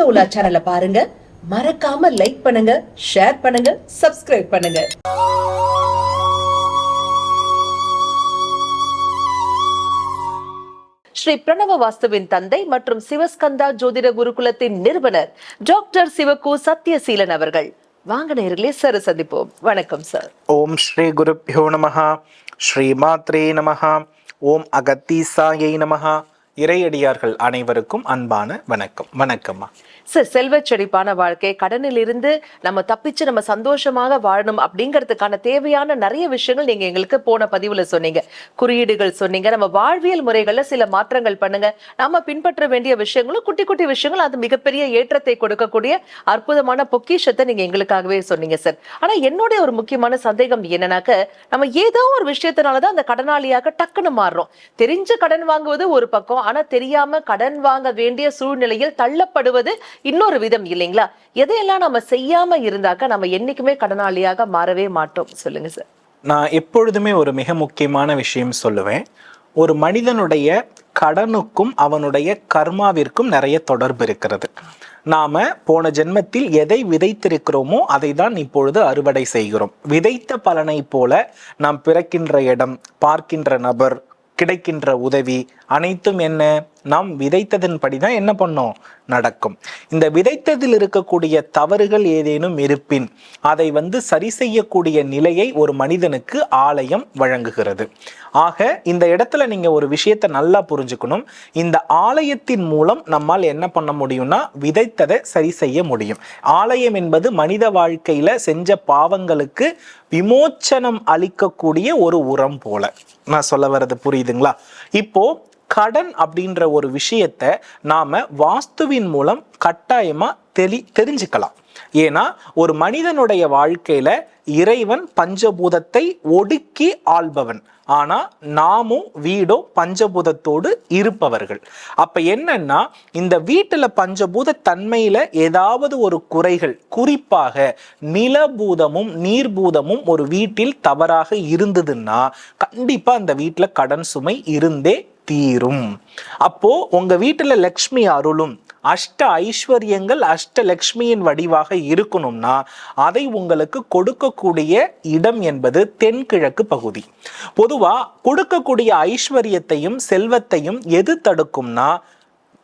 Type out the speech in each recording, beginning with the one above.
ஆன்மீக உலா சேனலை பாருங்க. மறக்காம லைக் பண்ணுங்க ஷேர் பண்ணுங்க சப்ஸ்கிரைப் பண்ணுங்க. ஸ்ரீ பிரணவ வாஸ்துவின் தந்தை மற்றும் சிவஸ்கந்தா ஜோதிட குருகுலத்தின் நிறுவனர் டாக்டர் சிவகு சத்யசீலன் அவர்கள். வாங்க நேர்களே சார் சந்திப்போம். வணக்கம் சார் ஓம் ஸ்ரீ குருப்பியோ ஸ்ரீ மாத்ரே நமஹா. ஓம் அகத்தீசாயை நமஹா. இறையடியார்கள் அனைவருக்கும் அன்பான வணக்கம். வணக்கம்மா. சார் செல்வ செழிப்பான வாழ்க்கை கடனில் இருந்து நம்ம தப்பிச்சு நம்ம சந்தோஷமாக வாழணும் அப்படிங்கிறதுக்கான தேவையான நிறைய விஷயங்கள் நீங்க எங்களுக்கு போன பதிவுல சொன்னீங்க. குறியீடுகள் சொன்னீங்க. நம்ம வாழ்வியல் முறைகள்ல சில மாற்றங்கள் பண்ணுங்க. நம்ம பின்பற்ற வேண்டிய விஷயங்களும் குட்டி குட்டி விஷயங்களும் அது மிகப்பெரிய ஏற்றத்தை கொடுக்கக்கூடிய அற்புதமான பொக்கிஷத்தை நீங்க எங்களுக்காகவே சொன்னீங்க சார். ஆனா என்னுடைய ஒரு முக்கியமான சந்தேகம் என்னன்னாக்க நம்ம ஏதோ ஒரு விஷயத்தினாலதான் அந்த கடனாளியாக டக்குன்னு மாறுறோம். தெரிஞ்ச கடன் வாங்குவது ஒரு பக்கம் ஆனா தெரியாம கடன் வாங்க வேண்டிய சூழ்நிலையில் தள்ளப்படுவது இன்னொரு விதம் இல்லைங்களா? எதையெல்லாம் நம்ம செய்யாம இருந்தாக்க நம்ம என்னைக்குமே கடனாளியாக மாறவே மாட்டோம். சொல்லுங்க சார் நான் எப்பொழுதுமே ஒரு மிக முக்கியமான விஷயம் சொல்லுவேன். ஒரு மனிதனுடைய கடனுக்கும் அவனுடைய கர்மாவிற்கும் நிறைய தொடர்பு இருக்கிறது. நாம போன ஜென்மத்தில் எதை விதைத்திருக்கிறோமோ அதை தான் இப்பொழுது அறுவடை செய்கிறோம். விதைத்த பலனை போல நாம் பிறக்கின்ற இடம் பார்க்கின்ற நபர் கிடைக்கின்ற உதவி அனைத்தும் என்ன? நாம் விதைத்ததன்படி தான் என்ன பண்ணோம்? நடக்கும். இந்த விதைத்ததில் இருக்கக்கூடிய தவறுகள் ஏதேனும் இருப்பின் அதை வந்து சரி செய்யக்கூடிய நிலையை ஒரு மனிதனுக்கு ஆலயம் வழங்குகிறது. ஆக இந்த இடத்துல நீங்க ஒரு விஷயத்தை நல்லா புரிஞ்சுக்கணும். இந்த ஆலயத்தின் மூலம் நம்மால் என்ன பண்ண முடியும்னா விதைத்ததை சரி செய்ய முடியும். ஆலயம் என்பது மனித வாழ்க்கையில செஞ்ச பாவங்களுக்கு விமோச்சனம் அளிக்கக்கூடிய ஒரு உரம் போல. நான் சொல்ல வர்றது புரியுதுங்களா? இப்போ கடன் அப்படின்ற ஒரு விஷயத்த நாம வாஸ்துவின் மூலம் கட்டாயமா தெளி தெரிஞ்சுக்கலாம். ஏன்னா ஒரு மனிதனுடைய வாழ்க்கையில இறைவன் பஞ்சபூதத்தை ஒடுக்கி ஆள்பவன். ஆனா நாமும் வீடோ பஞ்சபூதத்தோடு இருப்பவர்கள். அப்ப என்னன்னா இந்த வீட்டுல பஞ்சபூத தன்மையில ஏதாவது ஒரு குறைகள் குறிப்பாக நிலபூதமும் நீர்பூதமும் ஒரு வீட்டில் தவறாக இருந்ததுன்னா கண்டிப்பா அந்த வீட்டுல கடன் சுமை இருந்தே தீரும். அப்போ உங்க வீட்டுல லக்ஷ்மி அருளும் அஷ்ட ஐஸ்வர்யங்கள் அஷ்ட லக்ஷ்மியின் வடிவாக இருக்கணும்னா அதை உங்களுக்கு கொடுக்கக்கூடிய இடம் என்பது தென்கிழக்கு பகுதி. பொதுவா கொடுக்கக்கூடிய ஐஸ்வர்யத்தையும் செல்வத்தையும் எது தடுக்கும்னா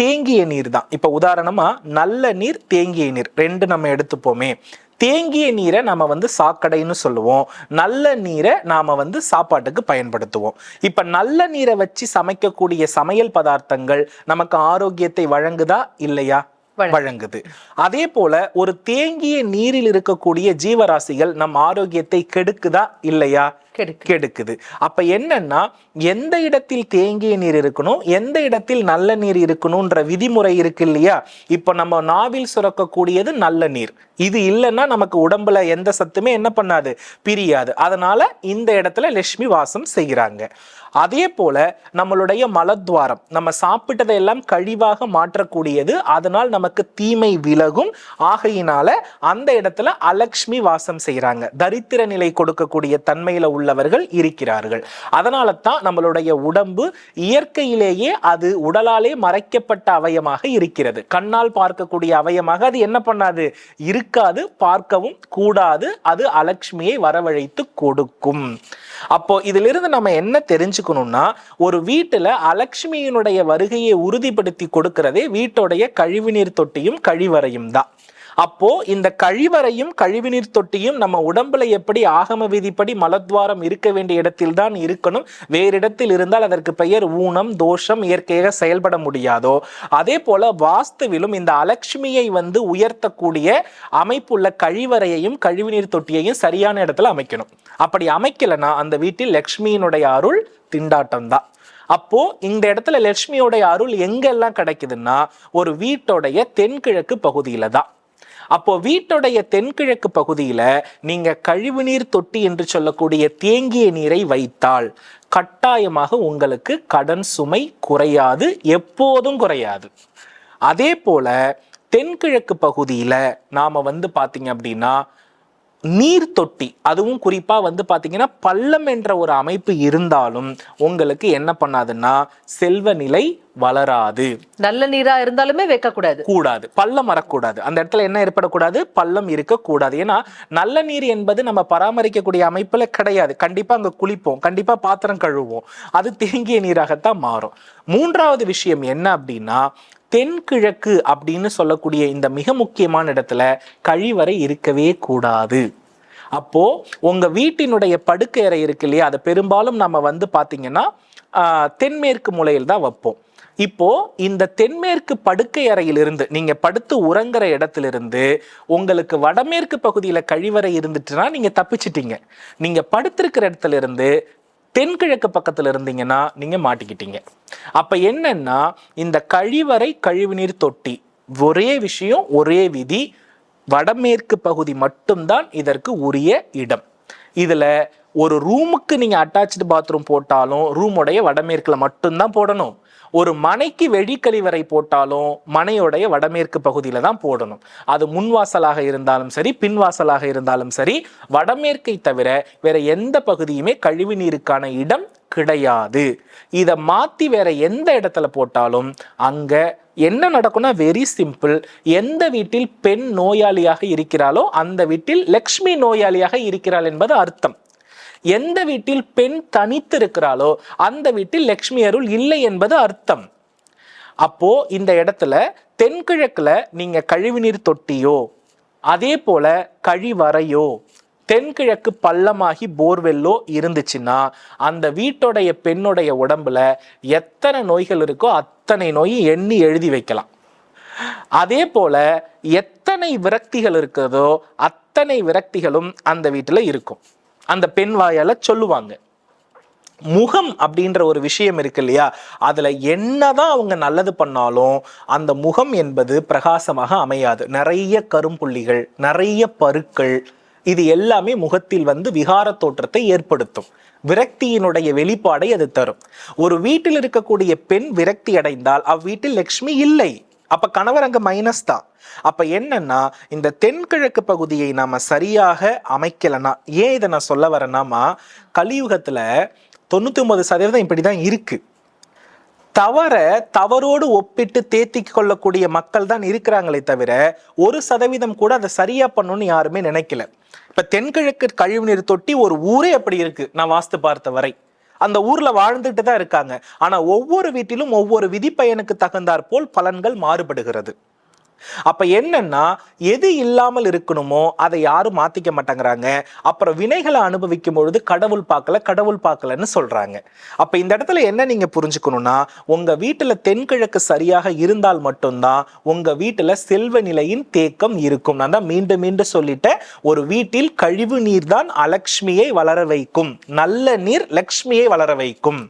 தேங்கிய நீர் தான். இப்ப உதாரணமா நல்ல நீர் தேங்கிய நீர். ரெண்டு நம்ம எடுத்துப்போமே. தேங்கிய நீரை நாம் வந்து சாக்கடைன்னு சொல்லுவோம். நல்ல நீரை நாம் வந்து சாப்பாட்டுக்கு பயன்படுத்துவோம். இப்போ நல்ல நீரை வச்சு சமைக்கக்கூடிய சமையல் பதார்த்தங்கள் நமக்கு ஆரோக்கியத்தை வழங்குதா இல்லையா? வழங்குது. அதே போல ஒரு தேங்கிய நீரில் இருக்கக்கூடிய ஜீவராசிகள் நம் ஆரோக்கியத்தை கெடுக்குதா இல்லையா? கெடுக்கு கெடுக்குது. அப்ப என்னன்னா எந்த இடத்தில் தேங்கிய நீர் இருக்கணும் எந்த இடத்தில் நல்ல நீர் இருக்கணும்ன்ற விதிமுறை இருக்கு இல்லையா? இப்ப நம்ம நாவில் சுரக்கக்கூடியது நல்ல நீர். இது இல்லைன்னா நமக்கு உடம்புல எந்த சத்துமே என்ன பண்ணாது? பிரியாது. அதனால இந்த இடத்துல லட்சுமி வாசம் செய்கிறாங்க. அதே போல நம்மளுடைய மலத்வாரம் நம்ம சாப்பிட்டதை எல்லாம் கழிவாக மாற்றக்கூடியது. அதனால் நமக்கு தீமை விலகும். ஆகையினால அந்த இடத்துல அலக்ஷ்மி வாசம் செய்கிறாங்க. தரித்திர நிலை கொடுக்கக்கூடிய தன்மையில உள்ளவர்கள் இருக்கிறார்கள். அதனால தான் நம்மளுடைய உடம்பு இயற்கையிலேயே அது உடலாலே மறைக்கப்பட்ட அவயமாக இருக்கிறது. கண்ணால் பார்க்கக்கூடிய அவயமாக அது என்ன பண்ணாது? இருக்காது பார்க்கவும் கூடாது. அது அலக்ஷ்மியை வரவழைத்து கொடுக்கும். அப்போ இதிலிருந்து நம்ம என்ன தெரிஞ்சு தெரிஞ்சுக்கணும்னா ஒரு வீட்டுல அலட்சுமியினுடைய வருகையை உறுதிப்படுத்தி கொடுக்கிறதே வீட்டோடைய கழிவுநீர் தொட்டியும் கழிவறையும் தான். அப்போ இந்த கழிவறையும் கழிவுநீர் தொட்டியும் நம்ம உடம்புல எப்படி ஆகம விதிப்படி மலத்வாரம் இருக்க வேண்டிய இடத்தில் தான் இருக்கணும். வேறு இடத்தில் இருந்தால் அதற்கு பெயர் ஊனம் தோஷம் இயற்கையாக செயல்பட முடியாதோ. அதே போல வாஸ்துவிலும் இந்த அலட்சுமியை வந்து உயர்த்தக்கூடிய அமைப்புள்ள கழிவறையையும் கழிவுநீர் தொட்டியையும் சரியான இடத்துல அமைக்கணும். அப்படி அமைக்கலனா அந்த வீட்டில் லக்ஷ்மியினுடைய அருள் திண்டாட்டம் தான் அப்போ இந்த இடத்துல லட்சுமியோடைய அருள் எங்கெல்லாம் கிடைக்குதுன்னா ஒரு வீட்டோடைய தென்கிழக்கு பகுதியில தான் அப்போ வீட்டுடைய தென்கிழக்கு பகுதியில நீங்க கழிவுநீர் தொட்டி என்று சொல்லக்கூடிய தேங்கிய நீரை வைத்தால் கட்டாயமாக உங்களுக்கு கடன் சுமை குறையாது எப்போதும் குறையாது. அதே போல தென்கிழக்கு பகுதியில நாம வந்து பாத்தீங்க அப்படின்னா நீர் தொட்டி அதுவும் குறிப்பா வந்து பாத்தீங்கன்னா பள்ளம் என்ற ஒரு அமைப்பு இருந்தாலும் உங்களுக்கு என்ன பண்ணாதுன்னா செல்வ நிலை வளராது. நல்ல நீரா இருந்தாலுமே வைக்க கூடாது கூடாது. பள்ளம் வரக்கூடாது. அந்த இடத்துல என்ன ஏற்படக்கூடாது? பள்ளம் இருக்கக்கூடாது. ஏன்னா நல்ல நீர் என்பது நம்ம பராமரிக்கக்கூடிய அமைப்புல கிடையாது. கண்டிப்பா அங்க குளிப்போம். கண்டிப்பா பாத்திரம் கழுவுவோம். அது தேங்கிய நீராகத்தான் மாறும். மூன்றாவது விஷயம் என்ன அப்படின்னா தென்கிழக்கு அப்படின்னு சொல்லக்கூடிய இந்த மிக முக்கியமான இடத்துல கழிவறை இருக்கவே கூடாது. அப்போ உங்க வீட்டினுடைய படுக்கை அறை இருக்கு இல்லையா? அதை பெரும்பாலும் நம்ம வந்து பாத்தீங்கன்னா தென்மேற்கு மூலையில் தான் வைப்போம். இப்போ இந்த தென்மேற்கு படுக்கை அறையிலிருந்து நீங்க படுத்து உறங்குற இடத்திலிருந்து உங்களுக்கு வடமேற்கு பகுதியில கழிவறை இருந்துச்சுன்னா நீங்க தப்பிச்சிட்டீங்க. நீங்க படுத்திருக்கிற இடத்துல இருந்து தென்கிழக்கு பக்கத்தில் இருந்தீங்கன்னா நீங்க மாட்டிக்கிட்டீங்க. அப்ப என்னன்னா இந்த கழிவறை கழிவுநீர் தொட்டி ஒரே விஷயம் ஒரே விதி வடமேற்கு பகுதி மட்டும்தான் இதற்கு உரிய இடம். இதுல ஒரு ரூமுக்கு நீங்க அட்டாச்சு பாத்ரூம் போட்டாலும் ரூமுடைய வடமேற்குல மட்டும்தான் போடணும். ஒரு மனைக்கு வெடிக்கழிவறை போட்டாலும் மனையுடைய வடமேற்கு பகுதியில் தான் போடணும். அது முன்வாசலாக இருந்தாலும் சரி பின்வாசலாக இருந்தாலும் சரி வடமேற்கை தவிர வேற எந்த பகுதியுமே கழிவு நீருக்கான இடம் கிடையாது. இதை மாற்றி வேற எந்த இடத்துல போட்டாலும் அங்கே என்ன நடக்கும்னா வெரி சிம்பிள் எந்த வீட்டில் பெண் நோயாளியாக இருக்கிறாளோ அந்த வீட்டில் லக்ஷ்மி நோயாளியாக இருக்கிறாள் என்பது அர்த்தம். எந்த வீட்டில் பெண் தனித்து இருக்கிறாளோ அந்த வீட்டில் லக்ஷ்மி அருள் இல்லை என்பது அர்த்தம். அப்போ இந்த இடத்துல தென்கிழக்குல நீங்க கழிவுநீர் தொட்டியோ அதே போல கழிவறையோ தென்கிழக்கு பள்ளமாகி போர்வெல்லோ இருந்துச்சுன்னா அந்த வீட்டுடைய பெண்ணுடைய உடம்புல எத்தனை நோய்கள் இருக்கோ அத்தனை நோயும் எண்ணி எழுதி வைக்கலாம். அதே போல எத்தனை விரக்திகள் இருக்கிறதோ அத்தனை விரக்திகளும் அந்த வீட்டில் இருக்கும். அந்த பெண் வாயால சொல்லுவாங்க. முகம் அப்படின்ற ஒரு விஷயம் இருக்கு இல்லையா? அதுல என்னதான் அவங்க நல்லது பண்ணாலும் அந்த முகம் என்பது பிரகாசமாக அமையாது. நிறைய கரும்புள்ளிகள் நிறைய பருக்கள் இது எல்லாமே முகத்தில் வந்து விகார தோற்றத்தை ஏற்படுத்தும். விரக்தியினுடைய வெளிப்பாடை அது தரும். ஒரு வீட்டில் இருக்கக்கூடிய பெண் விரக்தி அடைந்தால் அவ்வீட்டில் லக்ஷ்மி இல்லை. அப்ப கணவர் அங்க மைனஸ் தான். அப்ப என்னன்னா இந்த தென்கிழக்கு பகுதியை நாம சரியாக அமைக்கலன்னா ஏன் இதை நான் சொல்ல வரேன்னாமா கலியுகத்துல தொண்ணூத்தி ஒன்பது சதவீதம் இப்படிதான் இருக்கு. தவற தவறோடு ஒப்பிட்டு தேத்திக் கொள்ளக்கூடிய மக்கள் தான் இருக்கிறாங்களே தவிர ஒரு சதவீதம் கூட அதை சரியா பண்ணணும்னு யாருமே நினைக்கல. இப்ப தென்கிழக்கு கழிவுநீர் தொட்டி ஒரு ஊரே அப்படி இருக்கு நான் வாஸ்து பார்த்த வரை. அந்த ஊர்ல வாழ்ந்துட்டு தான் இருக்காங்க. ஆனா ஒவ்வொரு வீட்டிலும் ஒவ்வொரு விதிப்பயனுக்கு தகுந்தாற் போல் பலன்கள் மாறுபடுகிறது. அப்ப என்னன்னா எது இல்லாமல் இருக்கணுமோ அதை யாரும் மாத்திக்க மாட்டேங்கிறாங்க. அப்புறம் வினைகளை அனுபவிக்கும் பொழுது கடவுள் பார்க்கல கடவுள் பார்க்கலன்னு சொல்றாங்க. அப்ப இந்த இடத்துல என்ன நீங்க புரிஞ்சுக்கணும்னா உங்க வீட்டுல தென்கிழக்கு சரியாக இருந்தால் மட்டும்தான் உங்க வீட்டுல செல்வ நிலையின் தேக்கம் இருக்கும். நான் தான் மீண்டும் மீண்டும் சொல்லிட்டேன் ஒரு வீட்டில் கழிவு நீர் தான் அலக்ஷ்மியை வளர வைக்கும். நல்ல நீர் லக்ஷ்மியை வளர வைக்கும்.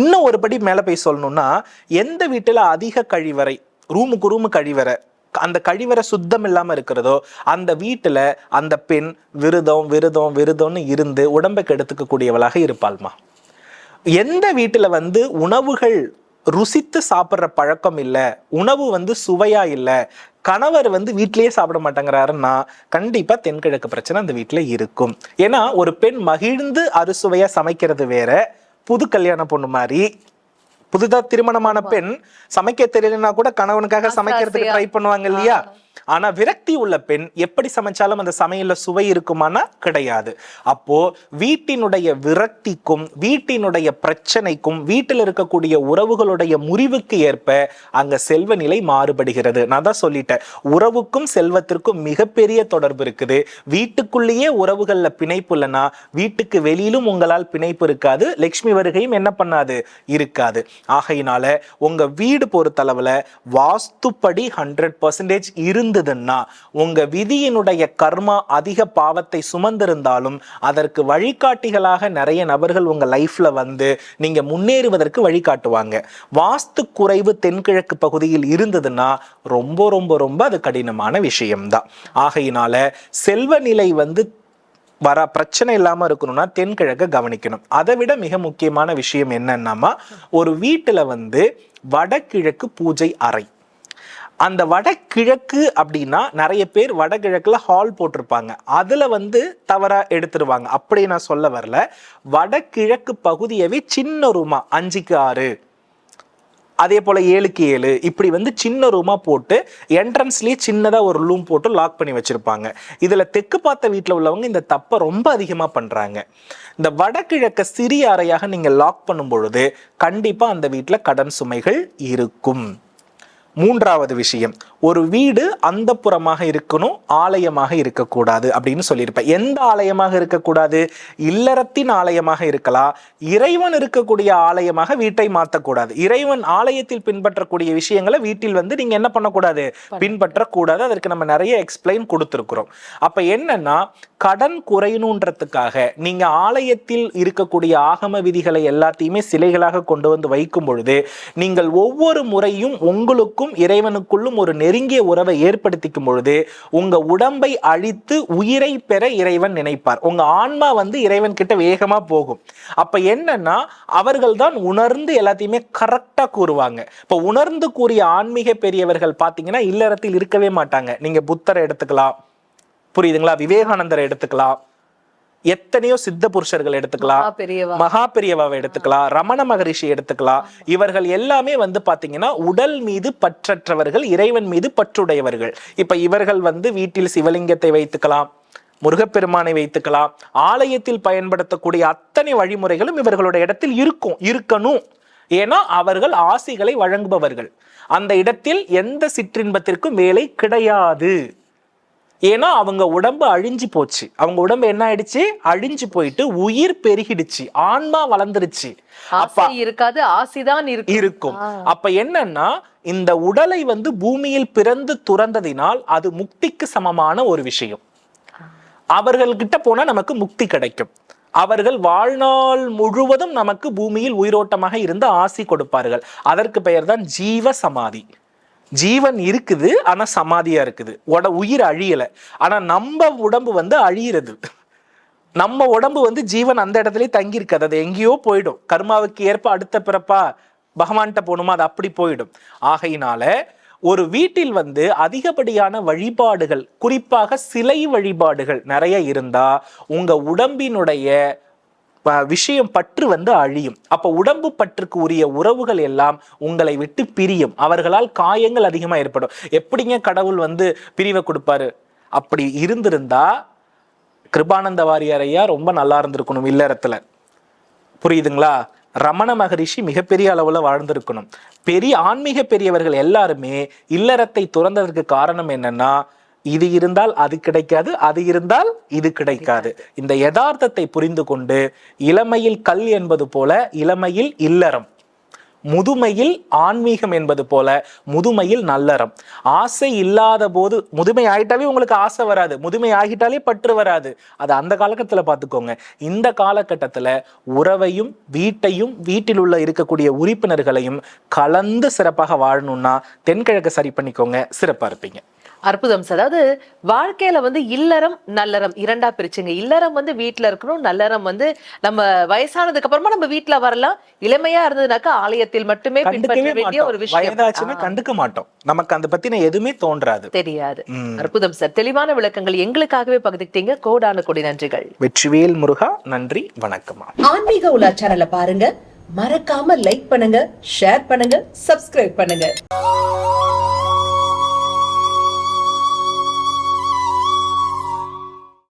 இன்னும் ஒரு படி மேலே போய் சொல்லணும்னா எந்த வீட்டில் அதிக கழிவறை ரூமுக்கு ரூமு கழிவறை அந்த கழிவறை சுத்தம் இல்லாம இருக்கிறதோ அந்த வீட்டுல அந்த பெண் விருதம் விருதம் விருதம்னு இருந்து உடம்பை கெடுத்துக்க கூடியவளாக இருப்பாள்மா. எந்த வீட்டுல வந்து உணவுகள் ருசித்து சாப்பிட்ற பழக்கம் இல்லை உணவு வந்து சுவையா இல்லை கணவர் வந்து வீட்டிலேயே சாப்பிட மாட்டேங்கிறாருன்னா கண்டிப்பாக தென்கிழக்கு பிரச்சனை அந்த வீட்டில் இருக்கும். ஏன்னா ஒரு பெண் மகிழ்ந்து அறுசுவையாக சமைக்கிறது வேற புது கல்யாண பொண்ணு மாதிரி புதுதா திருமணமான பெண் சமைக்க தெரியலனா கூட கணவனுக்காக சமைக்கிறதுக்கு. ட்ரை பண்ணுவாங்க இல்லையா? ஆனா விரக்தி உள்ள பெண் எப்படி சமைச்சாலும் அந்த சமையல்ல சுவை இருக்குமானா கிடையாது. அப்போ வீட்டினுடைய விரக்திக்கும் வீட்டினுடைய பிரச்சனைக்கும் வீட்டில் இருக்கக்கூடிய உறவுகளுடைய முறிவுக்கு ஏற்ப அங்க செல்வ நிலை மாறுபடுகிறது. நான் தான் சொல்லிட்டேன். உறவுக்கும் செல்வத்திற்கும் மிகப்பெரிய தொடர்பு இருக்குது. வீட்டுக்குள்ளேயே உறவுகள்ல பிணைப்பு இல்லைன்னா வீட்டுக்கு வெளியிலும் உங்களால் பிணைப்பு இருக்காது. லக்ஷ்மி வருகையும் என்ன பண்ணாது? இருக்காது. ஆகையினால உங்க வீடு பொறுத்தளவுல வாஸ்துப்படி ஹண்ட்ரட் பர்சன்டேஜ் இருந்ததுன்னா உங்க விதியினுடைய கர்மா அதிக பாவத்தை சுமந்திருந்தாலும் அதற்கு வழிகாட்டிகளாக நிறைய நபர்கள் உங்க லைஃப்ல வந்து நீங்க முன்னேறுவதற்கு வழிகாட்டுவாங்க வாஸ்து குறைவு தென்கிழக்கு பகுதியில் இருந்ததுன்னா ரொம்ப ரொம்ப ரொம்ப அது கடினமான விஷயம்தான் ஆகையினால செல்வ நிலை வந்து வர பிரச்சனை இல்லாமல் இருக்கணும்னா தென்கிழக்க கவனிக்கணும். அதை விட மிக முக்கியமான விஷயம் என்னன்னா ஒரு வீட்டில் வந்து வடகிழக்கு பூஜை அறை. அந்த வடகிழக்கு அப்படின்னா நிறைய பேர் வடகிழக்கில் ஹால் போட்டிருப்பாங்க. அதில் வந்து தவறாக எடுத்துருவாங்க. அப்படி நான் சொல்ல வரல. வடகிழக்கு பகுதியவே சின்ன ரூமா அஞ்சுக்கு ஆறு. அதே போல் ஏழுக்கு ஏழு. இப்படி வந்து சின்ன ரூமாக போட்டு என்ட்ரன்ஸ்லேயே சின்னதாக ஒரு ரூம் போட்டு லாக் பண்ணி வச்சுருப்பாங்க. இதில் தெற்கு பார்த்த வீட்டில் உள்ளவங்க இந்த தப்பை ரொம்ப அதிகமாக பண்ணுறாங்க இந்த வடகிழக்க சிறிய அறையாக நீங்கள் லாக் பண்ணும் பொழுது கண்டிப்பாக அந்த வீட்டில் கடன் சுமைகள் இருக்கும். மூன்றாவது விஷயம் ஒரு வீடு அந்த புறமாக இருக்கணும் ஆலயமாக இருக்கக்கூடாது அப்படின்னு சொல்லியிருப்பேன். எந்த ஆலயமாக இருக்கக்கூடாது? இல்லறத்தின் ஆலயமாக இருக்கலாம். இறைவன் இருக்கக்கூடிய ஆலயமாக வீட்டை மாற்றக்கூடாது இறைவன் ஆலயத்தில் பின்பற்றக்கூடிய விஷயங்களை வீட்டில் வந்து நீங்க என்ன பண்ணக்கூடாது? பின்பற்றக்கூடாது. அதற்கு நம்ம நிறைய எக்ஸ்பிளைன் கொடுத்துருக்குறோம். அப்ப என்னன்னா கடன் குறையணுன்றதுக்காக நீங்க ஆலயத்தில் இருக்கக்கூடிய ஆகம விதிகளை எல்லாத்தையுமே சிலைகளாக கொண்டு வந்து வைக்கும் பொழுது நீங்கள் ஒவ்வொரு முறையும் உங்களுக்கும் இறைவனுக்குள்ளும் ஒரு நெருங்கிய உறவை ஏற்படுத்திக்கும் பொழுது உங்க உடம்பை அழித்து உயிரை பெற இறைவன் நினைப்பார். உங்க ஆன்மா வந்து இறைவன் கிட்ட வேகமா போகும். அப்ப என்னன்னா அவர்கள் தான் உணர்ந்து எல்லாத்தையுமே கரெக்டா கூறுவாங்க. இப்ப உணர்ந்து கூறிய ஆன்மீக பெரியவர்கள் பாத்தீங்கன்னா இல்லறத்தில் இருக்கவே மாட்டாங்க. நீங்க புத்தரை எடுத்துக்கலாம். புரியுதுங்களா? விவேகானந்தரை எடுத்துக்கலாம். எத்தனையோ சித்த புருஷர்கள் எடுத்துக்கலாம். மகா பெரியவாவை எடுத்துக்கலாம். ரமண மகரிஷி எடுத்துக்கலாம். இவர்கள் எல்லாமே வந்து பாத்தீங்கன்னா உடல் மீது பற்றற்றவர்கள் இறைவன் மீது பற்றுடையவர்கள். இப்ப இவர்கள் வந்து வீட்டில் சிவலிங்கத்தை வைத்துக்கலாம் முருகப்பெருமானை வைத்துக்கலாம். ஆலயத்தில் பயன்படுத்தக்கூடிய அத்தனை வழிமுறைகளும் இவர்களுடைய இடத்தில் இருக்கும் இருக்கணும். ஏன்னா அவர்கள் ஆசிகளை வழங்குபவர்கள். அந்த இடத்தில் எந்த சிற்றின்பத்திற்கும் வேலை கிடையாது. ஏன்னா அவங்க உடம்பு அழிஞ்சு போச்சு. அவங்க உடம்பு என்ன ஆயிடுச்சு? அழிஞ்சு போயிட்டு உயிர் பெருகிடுச்சு. ஆன்மா வளர்ந்துருச்சு. ஆசை இருக்காது ஆசைதான் இருக்கும். அப்ப என்னன்னா இந்த உடலை வந்து பூமியில் பிறந்து துறந்ததினால் அது முக்திக்கு சமமான ஒரு விஷயம். அவர்கள்கிட்ட போனா நமக்கு முக்தி கிடைக்கும். அவர்கள் வாழ்நாள் முழுவதும் நமக்கு பூமியில் உயிரோட்டமாக இருந்து ஆசி கொடுப்பார்கள். அதற்கு பெயர்தான் ஜீவ சமாதி ஜீவன் இருக்குது ஆனா சமாதியா இருக்குது. உட உயிர் அழியல. ஆனா நம்ம உடம்பு வந்து அழியிறது. நம்ம உடம்பு வந்து ஜீவன் அந்த இடத்துல தங்கி இருக்காது அது எங்கேயோ போயிடும். கர்மாவுக்கு ஏற்ப அடுத்த பிறப்பா பகவான்கிட்ட போகணுமா? அது அப்படி போயிடும். ஆகையினால ஒரு வீட்டில் வந்து அதிகப்படியான வழிபாடுகள் குறிப்பாக சிலை வழிபாடுகள் நிறைய இருந்தா உங்க உடம்பினுடைய விஷயம் பற்று வந்து அழியும். அப்போ உடம்பு பற்றுக்கு உரிய உறவுகள் எல்லாம் உங்களை விட்டு பிரியும். அவர்களால் காயங்கள் அதிகமாக ஏற்படும். எப்படிங்க கடவுள் வந்து பிரிவை கொடுப்பாரு? அப்படி இருந்திருந்தா கிருபானந்த வாரியார் ஐயா ரொம்ப நல்லா இருந்திருக்கணும் இல்லறத்துல. புரியுதுங்களா? ரமண மகரிஷி மிகப்பெரிய அளவில் வாழ்ந்திருக்கணும். பெரிய ஆன்மீக பெரியவர்கள் எல்லாருமே இல்லறத்தை துறந்ததற்கு காரணம் என்னன்னா இது இருந்தால் அது கிடைக்காது அது இருந்தால் இது கிடைக்காது. இந்த யதார்த்தத்தை புரிந்து கொண்டு இளமையில் கல் என்பது போல இளமையில் இல்லறம் முதுமையில் ஆன்மீகம் என்பது போல முதுமையில் நல்லறம். ஆசை இல்லாத போது முதுமை ஆகிட்டாலே உங்களுக்கு ஆசை வராது. முதுமை ஆகிட்டாலே பற்று வராது. அது அந்த காலகட்டத்தில் பார்த்துக்கோங்க. இந்த காலகட்டத்தில் உறவையும் வீட்டையும் வீட்டில் உள்ள இருக்கக்கூடிய உறுப்பினர்களையும் கலந்து சிறப்பாக வாழணும்னா தென்கிழக்கு சரி பண்ணிக்கோங்க. சிறப்பாக இருப்பீங்க. அற்புதம் சார். அதாவது வாழ்க்கையில வந்து இல்லறம் நல்லறம் இரண்டா பிரிச்சுங்க. இல்லறம் வந்து வீட்ல இருக்கணும் நல்லறம் வந்து நம்ம வயசானதுக்கு அப்புறமா நம்ம வீட்ல வரலாம். இளமையா இருந்ததுனாக்கா ஆலயத்தில் மட்டுமே பின்பற்ற வேண்டிய ஒரு விஷயம். கண்டுக்க மாட்டோம். நமக்கு அந்த பத்தின எதுவுமே தோன்றாது. தெரியாது. ம். அற்புதம் சார். தெளிவான விளக்கங்கள் எங்களுக்காகவே பகிர்ந்துக்கிட்டீங்க. கோடான கொடி நன்றிகள். வெற்றிவேல் முருகா நன்றி வணக்கமா ஆன்மீக உலா சேனலை பாருங்க. மறக்காம லைக் பண்ணுங்க ஷேர் பண்ணுங்க சப்ஸ்கிரைப் பண்ணுங்க.